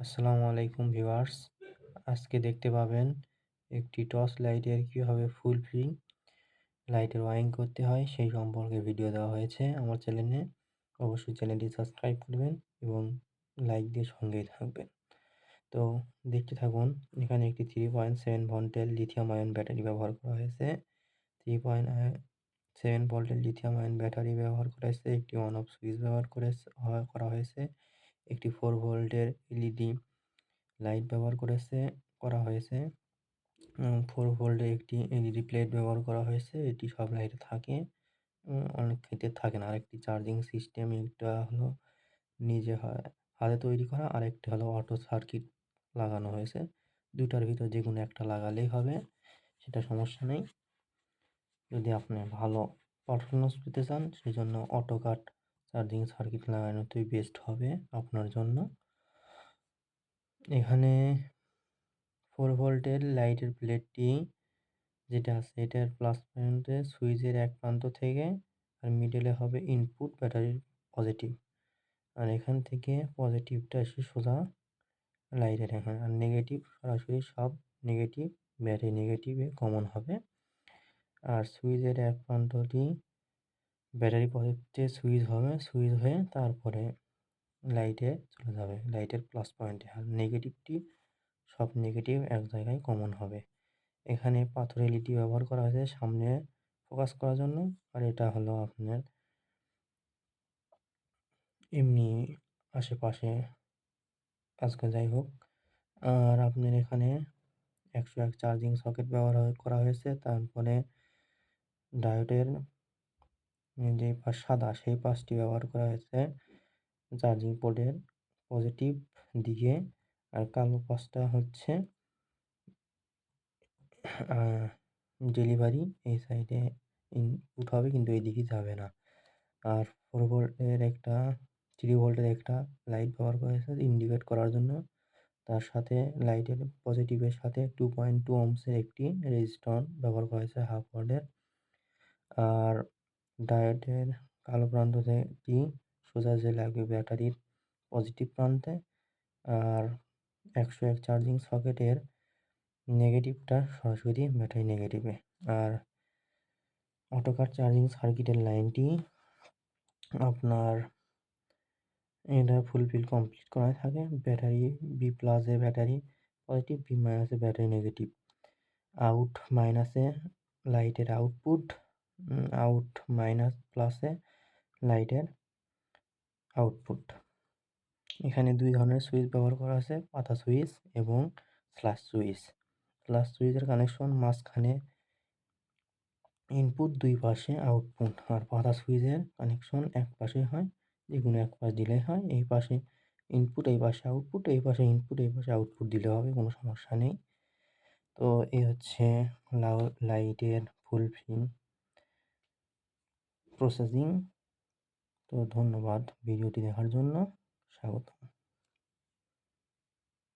আসসালামু আলাইকুম ভিউয়ার্স। আজকে দেখতে পাবেন একটি টর্চ লাইটের কীভাবে ফুল ফ্রি লাইটের ওয়ারিং করতে হয় সেই সম্পর্কে ভিডিও দেওয়া হয়েছে আমার চ্যানেলে। অবশ্যই চ্যানেলটি সাবস্ক্রাইব করবেন এবং লাইক দিয়ে সঙ্গেই থাকবেন। তো দেখতে থাকুন, এখানে একটি থ্রি পয়েন্ট সেভেন ভোল্টের লিথিয়াম আয়ন ব্যাটারি ব্যবহার করা হয়েছে। থ্রি পয়েন্ট সেভেন ভোল্টের লিথিয়াম আয়ন ব্যাটারি ব্যবহার করা হয়েছে। একটি অন অফ সুইচ ব্যবহার করে করা হয়েছে। একটি ফোর ভোল্টের এলইডি লাইট ব্যবহার করেছে, করা হয়েছে। ফোর ভোল্টের একটি এলইডি প্লেট ব্যবহার করা হয়েছে। এটি সব লাইটে থাকে অনেক ক্ষেত্রে থাকে না। আরেকটি চার্জিং সিস্টেম, একটা হলো নিজে হয় হাতে তৈরি করা, আরেকটি হলো অটো সার্কিট লাগানো হয়েছে। দুটার ভিতর যে কোনো একটা লাগালেই হবে, সেটা সমস্যা নেই। যদি আপনি ভালো পারফরমেন্স পেতে চান সেই জন্য অটো কাট চার্জিং সার্কিট লাগানোতেই বেস্ট হবে আপনার জন্য। এখানে ফোর ভোল্টের লাইটের প্লেটটি যেটা আছে, এটার প্লাস পয়েন্টে সুইচের এক প্রান্ত থেকে আর মিডলে হবে ইনপুট ব্যাটারির পজিটিভ আর এখান থেকে পজিটিভটা এসে সোজা লাইটের এখানে। আর নেগেটিভ সরাসরি সব নেগেটিভ ব্যাটারি নেগেটিভে কমন হবে। আর সুইচের এক প্রান্তটি ব্যাটারি পজিটিভে সুইচ হবে, সুইচ হয়ে তারপরে লাইটে চলে যাবে। লাইটের প্লাস পয়েন্টে আর নেগেটিভটি সব নেগেটিভ এক জায়গায় কমন হবে। এখানে পাথর এলইডি ব্যবহার করা হয়েছে সামনে ফোকাস করার জন্য। আর এটা হলো আপনার এমনি আশেপাশে আজকে যাই হোক। আর আপনার এখানে একশো এক চার্জিং সকেট ব্যবহার করা হয়েছে। তারপরে ডায়োডের যে পাশ সাদা, সেই পাশটি ব্যবহার করা হয়েছে চার্জিং পোর্টের পজিটিভ দিকে। আর কালো পাশটা হচ্ছে ডেলিভারি এই সাইডে ইনপুট হবে কিন্তু এই দিকে যাবে না। আর ফোর ভোল্টের একটা থ্রি ভোল্টের একটা লাইট ব্যবহার করা হয়েছে ইন্ডিকেট করার জন্য। তার সাথে লাইটের পজিটিভের সাথে টু পয়েন্ট টু ওমসের একটি রেজিস্টন ব্যবহার করা হয়েছে হাফ ওয়ার্ডের আর ডায়োডের কালো প্রান্ত থেকে সোজা যে লাগবে ব্যাটারির পজিটিভ প্রান্তে আর একশো এক চার্জিং সকেটের নেগেটিভটা সরাসরি ব্যাটারি নেগেটিভে। আর অটোকার চার্জিং সার্কিটের লাইনটি আপনার এটা ফুলফিল কমপ্লিট করা থাকে। ব্যাটারি বি প্লাসে ব্যাটারি, পজিটিভ বি মাইনাসে ব্যাটারি নেগেটিভ। আউট মাইনাসে লাইটের আউটপুট আউট মাইনাস প্লাসে লাইটের আউটপুট এখানে দুই ধরনের সুইচ ব্যবহার করা আছে, পাতা সুইচ এবং স্লাশ সুইচ স্লাশ সুইচের কানেকশন মাঝখানে ইনপুট দুই পাশে আউটপুট আর পাতা সুইচের কানেকশন এক পাশে হয় যে কোনো এক পাশ দিলেই হয়, এই পাশে ইনপুট এই পাশে আউটপুট এই পাশে ইনপুট এই পাশে আউটপুট দিলে হবে, কোনো সমস্যা নেই। তো এই হচ্ছে লাইটের ফুল ফিল প্রসেসিং তো ধন্যবাদ ভিডিওটি দেখার জন্য। স্বাগতম।